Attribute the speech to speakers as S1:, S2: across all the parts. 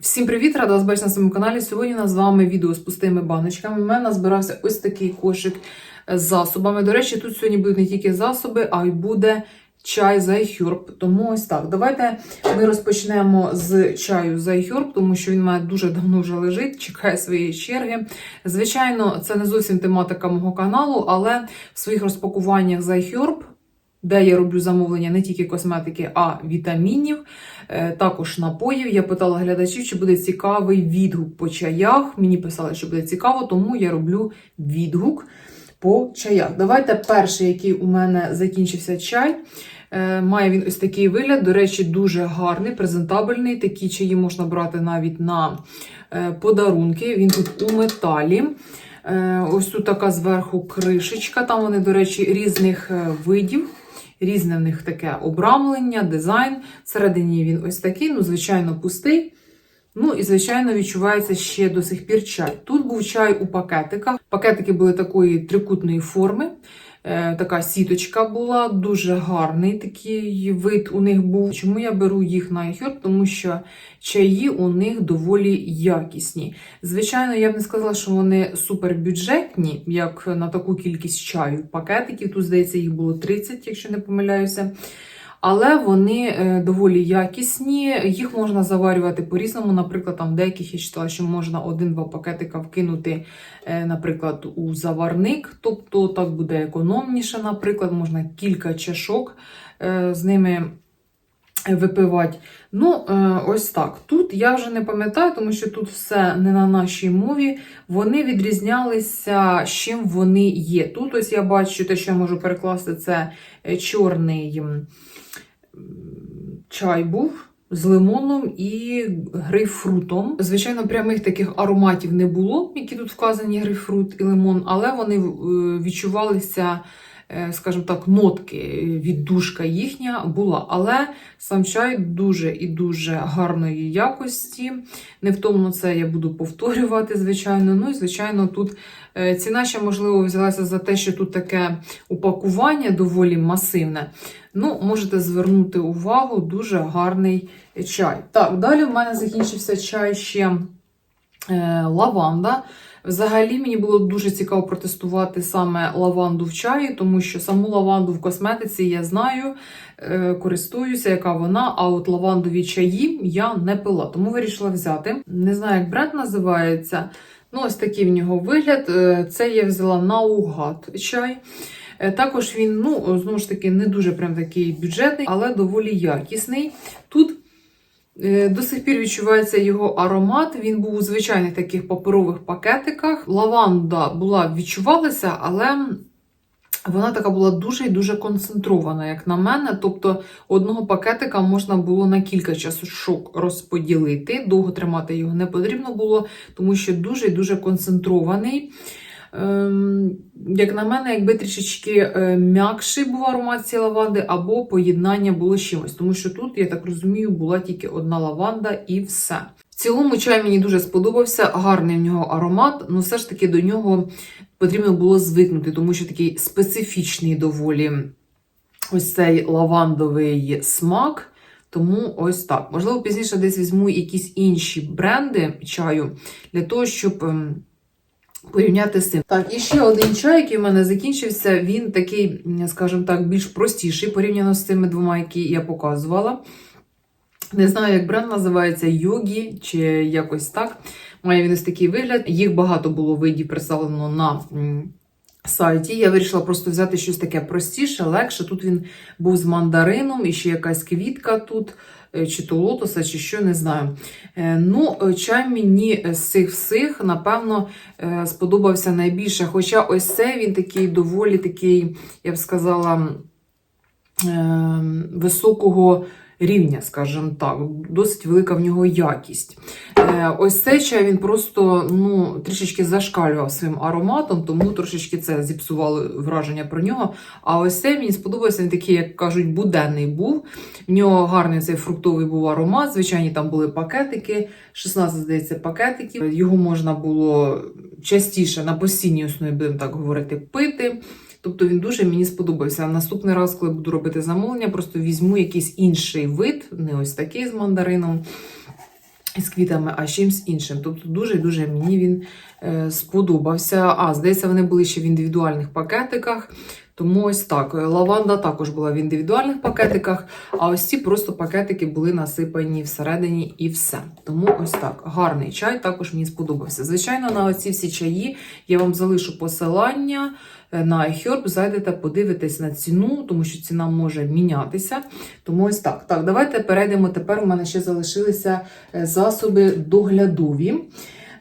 S1: Всім привіт! Рада вас бачити на своєму каналі. Сьогодні у нас з вами відео з пустими баночками. У мене збирався ось такий кошик з засобами. До речі, тут сьогодні будуть не тільки засоби, а й буде чай Зайхюрб. Тому ось так. Давайте ми розпочнемо з чаю Зайхюрб, тому що він мене дуже давно вже лежить, чекає своєї черги. Звичайно, це не зовсім тематика мого каналу, але в своїх розпакуваннях Зайхюрб, де я роблю замовлення не тільки косметики, а вітамінів. Е, Також напоїв. Я питала глядачів, чи буде цікавий відгук по чаях. Мені писали, що буде цікаво, тому я роблю відгук по чаях. Давайте перший, який у мене закінчився чай. Е, Має він ось такий вигляд. До речі, дуже гарний, презентабельний. Такі чаї можна брати навіть на е, подарунки. Він тут у металі. Ось тут така зверху кришечка. Там вони, до речі, різних видів. Різне в них таке обрамлення, дизайн. Всередині він ось такий, ну, звичайно, пустий. Ну і, звичайно, відчувається ще до сих пір чай. Тут був чай у пакетиках. Пакетики були такої трикутної форми. Е, така сіточка була, дуже гарний такий вид у них був. Чому я беру їх на ефір? Тому що чаї у них доволі якісні. Звичайно, я б не сказала, що вони супербюджетні, як на таку кількість чаю. Пакетиків тут, здається, їх було 30, якщо не помиляюся. Але вони е, доволі якісні, їх можна заварювати по-різному. Наприклад, там деяких я читала, що можна один-два пакетика вкинути, е, наприклад, у заварник, тобто так буде економніше, наприклад, можна кілька чашок е, з ними випивати. Ну, ось так. Тут я вже не пам'ятаю, тому що тут все не на нашій мові. Вони відрізнялися, з чим вони є. Тут ось я бачу, те, що я можу перекласти, це чорний чай був. З лимоном і грейпфрутом. Звичайно, прямих таких ароматів не було, які тут вказані грейпфрут і лимон, але вони е, відчувалися, скажімо так, нотки, віддушка їхня була. Але сам чай дуже і дуже гарної якості. Невтомно це я буду повторювати, звичайно. Ну і, звичайно, тут е, ціна ще, можливо, взялася за те, що тут таке упакування доволі масивне. Ну, можете звернути увагу, дуже гарний чай. Так, далі в мене закінчився чай ще е, лаванда. Взагалі мені було дуже цікаво протестувати саме лаванду в чаї, тому що саму лаванду в косметиці я знаю, е, користуюся, яка вона, а от лавандові чаї я не пила, тому вирішила взяти. Не знаю, як бренд називається. Ну, ось такий в нього вигляд. Е, Це я взяла наугад чай. Е, Також він, ну, знову ж таки, не дуже прям такий бюджетний, але доволі якісний. Тут до сих пір відчувається його аромат. Він був у звичайних таких паперових пакетиках. Лаванда була відчувалася, але вона така була дуже і дуже концентрована, як на мене. Тобто одного пакетика можна було на кілька часушок розподілити. Довго тримати його не потрібно було, тому що дуже і дуже концентрований. Ем, як на мене, якби трішечки е, м'якший був аромат цієї лаванди, або поєднання було з чимось. Тому що тут, я так розумію, була тільки одна лаванда і все. В цілому чай мені дуже сподобався, гарний в нього аромат, але все ж таки до нього потрібно було звикнути, тому що такий специфічний доволі ось цей лавандовий смак. Тому ось так. Можливо, пізніше десь візьму якісь інші бренди чаю для того, щоб. Порівняти з цим. Так, і ще один чай, який в мене закінчився, він такий, скажімо так, більш простіший порівняно з цими двома, які я показувала. Не знаю, як бренд називається Йогі чи якось так. Має він ось такий вигляд. Їх багато було видів представлено на сайті. Я вирішила просто взяти щось таке простіше, легше. Тут він був з мандарином, і ще якась квітка тут, е, чи то лотоса, чи що, не знаю. Е, Ну, е, чай мені з цих всіх, напевно, сподобався найбільше. Хоча ось цей він такий доволі такий, я б сказала, е, високого рівня, скажімо так, досить велика в нього якість. Е, Ось цей чай він просто ну, трішечки зашкалював своїм ароматом, тому трошечки це зіпсувало враження про нього. А ось цей мені сподобався, він такий, як кажуть, буденний був. В нього гарний цей фруктовий був аромат. Звичайні там були пакетики, 16, здається, пакетиків. Його можна було частіше на постійній основі, будемо так говорити, пити. Тобто він дуже мені сподобався. Наступний раз, коли буду робити замовлення, просто візьму якийсь інший вид, не ось такий з мандарином. з квітами, а з чимсь іншим. Тобто дуже-дуже мені він е, сподобався. А, здається, вони були ще в індивідуальних пакетиках. Тому ось так. Лаванда також була в індивідуальних пакетиках, а ось ці просто пакетики були насипані всередині і все. Тому ось так. Гарний чай також мені сподобався. Звичайно, на оці всі чаї я вам залишу посилання е, на iHerb. Зайдете, подивитесь на ціну, тому що ціна може мінятися. Тому ось так. Так, давайте перейдемо. Тепер у мене ще залишилися е, засоби доглядові.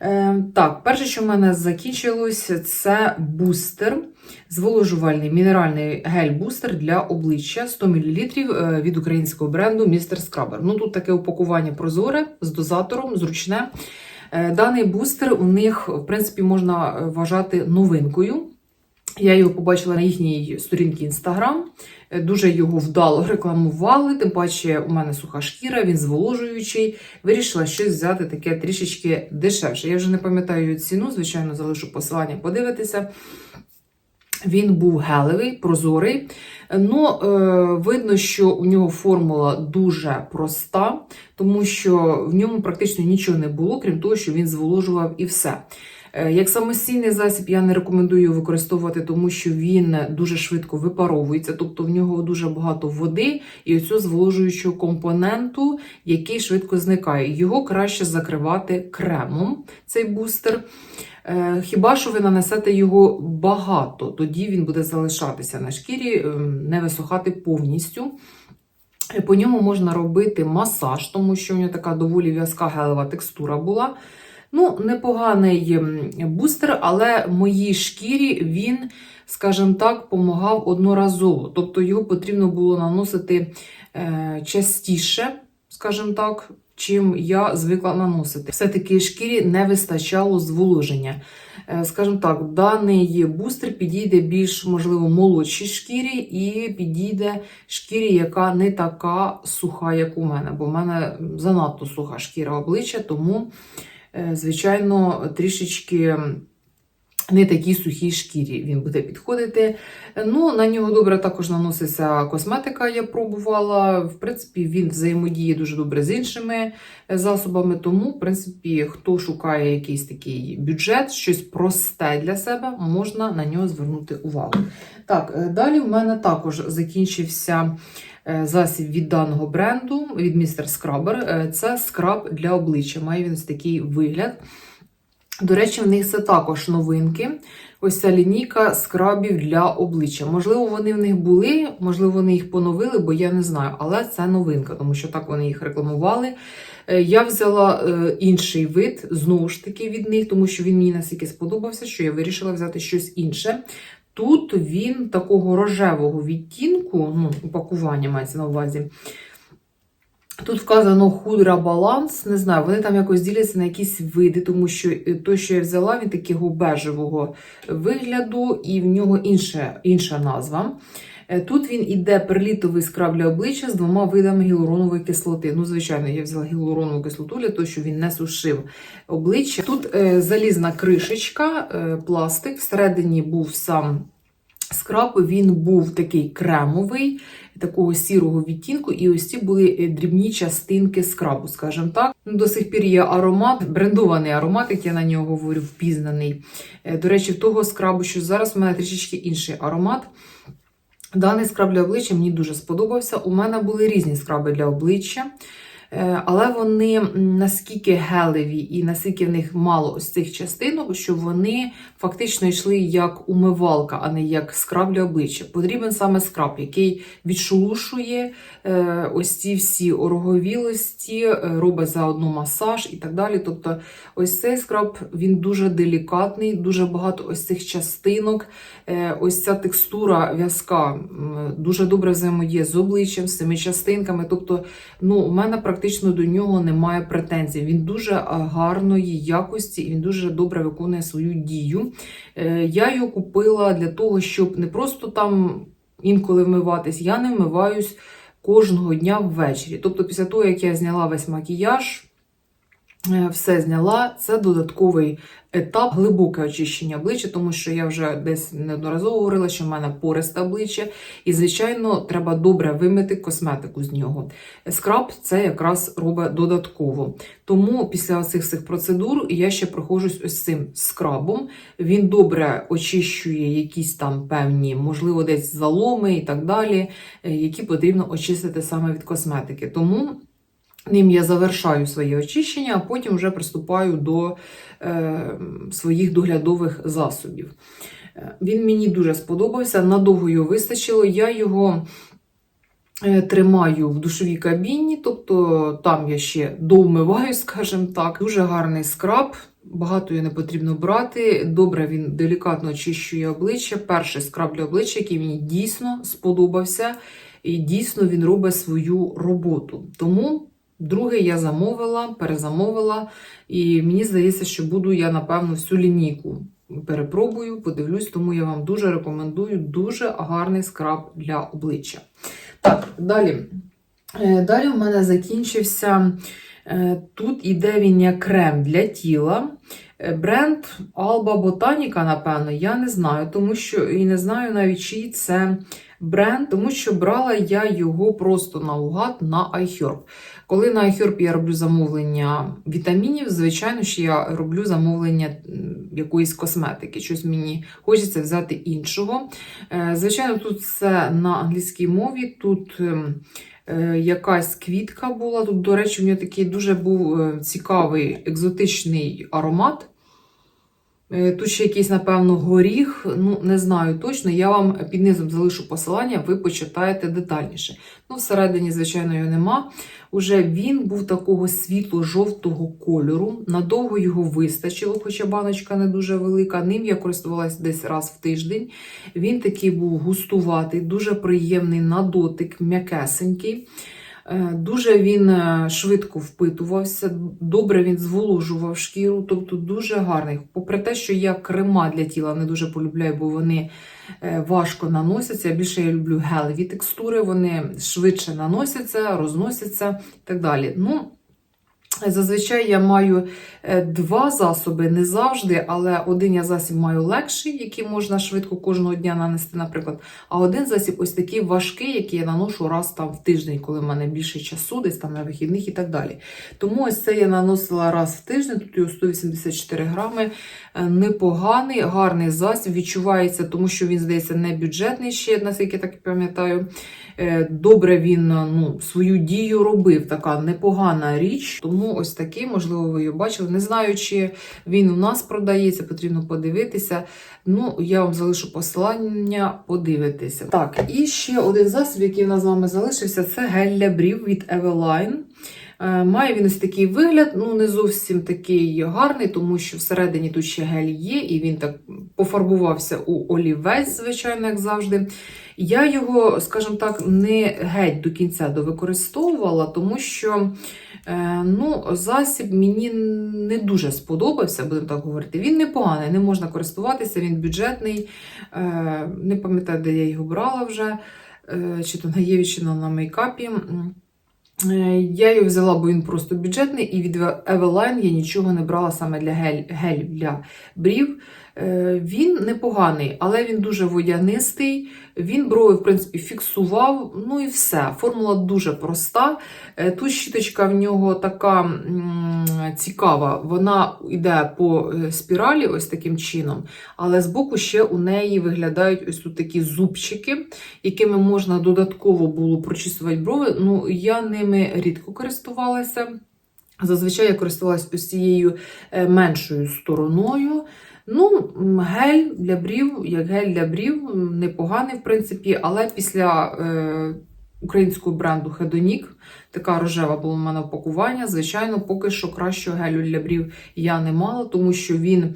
S1: Е, Так, перше, що в мене закінчилось, це бустер. Зволожувальний мінеральний гель-бустер для обличчя 100 мл е, від українського бренду Містер Скрабер. Ну тут таке упакування прозоре з дозатором, зручне. Е, Даний бустер у них, в принципі, можна вважати новинкою. Я його побачила на їхній сторінці. Е, Дуже його вдало рекламували. Тим паче, у мене суха шкіра, він зволожуючий. Вирішила щось взяти таке трішечки дешевше. Я вже не пам'ятаю ціну, звичайно, залишу посилання подивитися. Він був гелевий, прозорий. Ну, е, видно, що у нього формула дуже проста, тому що в ньому практично нічого не було, крім того, що він зволожував і все. Е, Як самостійний засіб я не рекомендую використовувати, тому що він дуже швидко випаровується, тобто в нього дуже багато води і оцього зволожуючого компоненту, який швидко зникає. Його краще закривати кремом, цей бустер. Е, Хіба що ви нанесете його багато, тоді він буде залишатися на шкірі, ем, не висухати повністю. По ньому можна робити масаж, тому що у нього така доволі в'язка гелева текстура була. Ну, непоганий ем, бустер, але моїй шкірі він, скажімо так, помагав одноразово. Тобто його потрібно було наносити е, частіше, скажімо так, чим я звикла наносити. Все-таки шкірі не вистачало зволоження. Е, Скажімо так, даний бустер підійде більш, можливо, молодшій шкірі і підійде шкірі, яка не така суха, як у мене, бо в мене занадто суха шкіра обличчя, тому, звичайно, трішечки. Не такій сухій шкірі він буде підходити. Ну, На нього добре також наноситься косметика, я пробувала. В принципі, він взаємодіє дуже добре з іншими е, засобами. Тому, в принципі, хто шукає якийсь такий бюджет, щось просте для себе, можна на нього звернути увагу. Так, е, далі в мене також закінчився е, засіб від даного бренду, від. Scrubber. Е, Це скраб для обличчя. Має він ось такий вигляд. До речі, в них це також новинки. Ось ця лінійка скрабів для обличчя. Можливо, вони в них були, можливо, вони їх поновили, бо я не знаю. Але це новинка, тому що так вони їх рекламували. Е, Я взяла е, інший вид, знову ж таки, від них, тому що він мені настільки сподобався, що я вирішила взяти щось інше. Тут він такого рожевого відтінку, ну, упакування мається на увазі. Тут вказано худра баланс. Не знаю, вони там якось діляться на якісь види, тому що е, той, що я взяла, він такого бежевого вигляду, і в нього інша, інша назва. Е, Тут він іде перлітовий скраб для обличчя з двома видами гіалуронової кислоти. Ну, звичайно, я взяла гіалуронову кислоту для того, щоб він не сушив обличчя. Тут е, залізна кришечка, пластик. Всередині був сам скраб, він був такий кремовий, такого сірого відтінку, і ось ці були е, дрібні частинки скрабу, скажімо так. Ну, До сих пір є аромат, брендований аромат, як я на нього говорю, впізнаний. Е, До речі, того скрабу, що зараз в мене трішечки інший аромат. Даний скраб для обличчя мені дуже сподобався. У мене були різні скраби для обличчя. Е, Але вони наскільки гелеві і наскільки в них мало ось цих частинок, що вони фактично йшли як умивалка, а не як скраб для обличчя. Потрібен саме скраб, який відшелушує е, ось ці всі ороговілості, е, робить заодно масаж і так далі. Тобто, ось цей скраб він дуже делікатний, дуже багато ось цих частинок. Ось ця текстура в'язка дуже добре взаємодіє з обличчям, з цими частинками. Тобто, ну, у мене практично до нього немає претензій. Він дуже гарної якості і він дуже добре виконує свою дію. Е, Я його купила для того, щоб не просто там інколи вмиватись, я не вмиваюсь кожного дня ввечері. Тобто, після того, як я зняла весь макіяж. Е, все зняла. Це додатковий етап глибоке очищення обличчя, тому що я вже десь неодноразово говорила, що в мене пористе обличчя, і, звичайно, треба добре вимити косметику з нього. Скраб це якраз робить додатково. Тому після цих всіх процедур я ще проходжусь ось цим скрабом. Він добре очищує якісь там певні, можливо, десь заломи і так далі, е, які потрібно очистити саме від косметики. Тому ним я завершаю своє очищення, а потім вже приступаю до е, своїх доглядових засобів. Е, Він мені дуже сподобався, надовго його вистачило. Я його е, тримаю в душовій кабіні, тобто там я ще довмиваю, скажімо так. Дуже гарний скраб. Багато його не потрібно брати. Добре, він делікатно очищує обличчя. Перший скраб для обличчя, який мені дійсно сподобався, і дійсно він робить свою роботу. Тому другий я замовила, перезамовила, і мені здається, що буду я, напевно, всю лінійку перепробую, подивлюсь, тому я вам дуже рекомендую дуже гарний скраб для обличчя. Так, далі. Е, Далі у мене закінчився. е, Тут іде він як крем для тіла. Е, Бренд Alba Botanica, напевно, я не знаю, тому що і не знаю навіть, чий це бренд, тому що брала я його просто наугад на iHerb. Коли на iHerb я роблю замовлення вітамінів, звичайно, що я роблю замовлення якоїсь косметики. Щось мені хочеться взяти іншого. Е, Звичайно, тут все на англійській мові. Тут ем, е, якась квітка була. Тут, до речі, у нього такий дуже був е, цікавий екзотичний аромат. Е, Тут ще якийсь, напевно, горіх, ну не знаю точно. Я вам під низом залишу посилання, ви почитаєте детальніше. Ну, всередині, звичайно, його нема. Уже він був такого світло-жовтого кольору. Надовго його вистачило, хоча баночка не дуже велика. Ним я користувалася десь раз в тиждень. Він такий був густуватий, дуже приємний на дотик, м'якесенький. Е, Дуже він е, швидко впитувався, добре він зволожував шкіру, тобто дуже гарний. Попри те, що я крема для тіла не дуже полюбляю, бо вони е, важко наносяться. Більше я люблю гелеві текстури, вони швидше наносяться, розносяться і так далі. Ну, Зазвичай я маю е, два засоби, не завжди, але один я засіб маю легший, який можна швидко кожного дня нанести, наприклад. А один засіб ось такий важкий, який я наношу раз там в тиждень, коли в мене більше часу, десь там на вихідних і так далі. Тому ось це я наносила раз в тиждень, тут його 184 грами. Е, Непоганий, гарний засіб, відчувається, тому що він, здається, не бюджетний ще, наскільки я так пам'ятаю. Е, Добре він ну, свою дію робив, така непогана річ. Тому ось такий, можливо, ви його бачили. Не знаю, чи він у нас продається, потрібно подивитися. Ну, я вам залишу посилання, подивитися. Так, і ще один засіб, який в нас з вами залишився, це гель для брів від Eveline. Е, Має він ось такий вигляд, ну не зовсім такий гарний, тому що всередині тут ще гель є, і він так пофарбувався у олівець, звичайно, як завжди. Я його, скажімо так, не геть до кінця довикористовувала, тому що е, ну, засіб мені не дуже сподобався, будемо так говорити. Він непоганий, не можна користуватися, він бюджетний. Е, Не пам'ятаю, де я його брала вже, чи то на Єві, чи на мейкапі. Е, Я його взяла, бо він просто бюджетний, і від Eveline я нічого не брала саме для гель, гель для брів. Е, Він непоганий, але він дуже водянистий. Він брови, в принципі, фіксував. Ну і все. Формула дуже проста. Е, Тут щіточка в нього така м, цікава. Вона йде по е, спіралі, ось таким чином. Але збоку ще у неї виглядають ось тут такі зубчики, якими можна додатково було прочісувати брови. Ну, я ними рідко користувалася. Зазвичай я користувалася ось цією меншою стороною. Ну, гель для брів, як гель для брів, непоганий, в принципі, але після е, українського бренду Hedonic, така рожева була в мене упакування. Звичайно, поки що кращого гелю для брів я не мала, тому що він.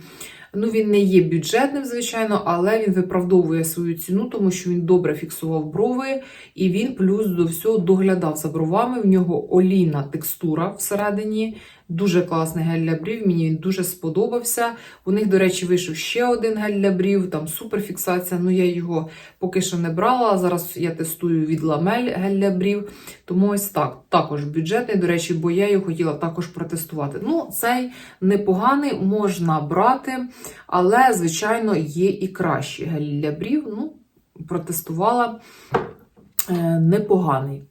S1: Ну, він не є бюджетним, звичайно, але він виправдовує свою ціну, тому що він добре фіксував брови, і він плюс до всього доглядав за бровами. В нього олійна текстура всередині Дуже класний гель для брів, мені він дуже сподобався. У них, до речі, вийшов ще один гель для брів, там суперфіксація. Ну я його поки що не брала. Зараз я тестую від ламель гель для брів. Тому ось так. Також бюджетний, до речі, бо я його хотіла також протестувати. Ну, цей непоганий, можна брати, але, звичайно, є і кращі гель для брів. Ну, протестувала е, непоганий.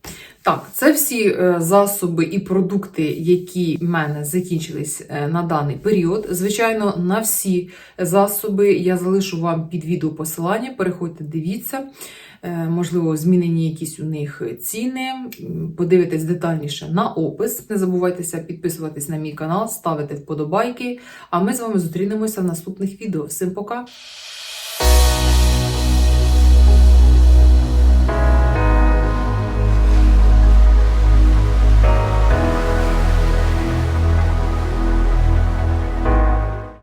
S1: Так, це всі е, засоби і продукти, які в мене закінчились е, на даний період. Звичайно, на всі засоби я залишу вам під відео посилання. Переходьте, дивіться. Е, Можливо, змінені якісь у них ціни. Подивитесь детальніше на опис. Не забувайтеся підписуватись на мій канал, ставити вподобайки. А ми з вами зустрінемося в наступних відео. Всім пока!